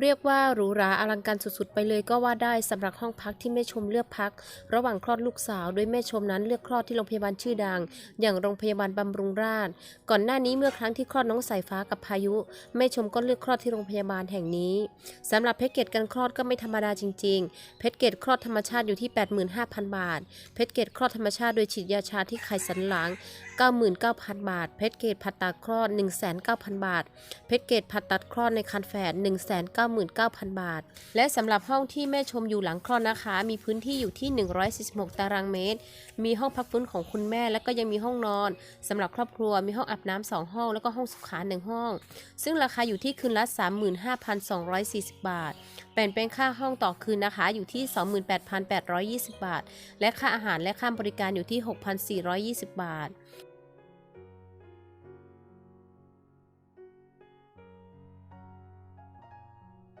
เรียกว่าหรูหราอลังการสุดๆ ไปเลยก็ว่าได้สำหรับห้องพักที่แม่ชมเลือกพัก ระหว่างคลอดลูกสาวโดยแม่ชมนั้นเลือกคลอดที่โรงพยาบาลชื่อดัง อย่างโรงพยาบาลบำรุงราษฎร์ก่อนหน้านี้เมื่อครั้งที่คลอดน้องสายฟ้ากับพายุ แม่ชมก็เลือกคลอดที่โรงพยาบาลแห่งนี้สำหรับแพ็กเกจการคลอดก็ไม่ธรรมดาจริงๆแพ็กเกจคลอดธรรมชาติอยู่ที่ 85,000 บาทแพ็กเกจคลอดธรรมชาติโดยฉีดยาชาที่ไขสันหลัง 99,000 บาทแพ็กเกจผ่าตัดคลอด 1,900,000บาทแพ็กเกจผ่าตัดคลอดในคันแฝด99,000 บาท และสำหรับห้องที่แม่ชมอยู่หลังคลอดนะคะ มีพื้นที่อยู่ที่ 146 ตารางเมตร มีห้องพักฟื้นของคุณแม่ แล้วก็ยังมีห้องนอนสำหรับครอบครัว มีห้องอาบน้ำสองห้อง แล้วก็ห้องสุขาหนึ่งห้อง ซึ่งราคาอยู่ที่คืนละ 35,240 บาทแบ่งเป็นค่าห้องต่อคืนนะคะ อยู่ที่ 28,820 บาท และค่าอาหารและค่าบริการอยู่ที่ 6,420 บาท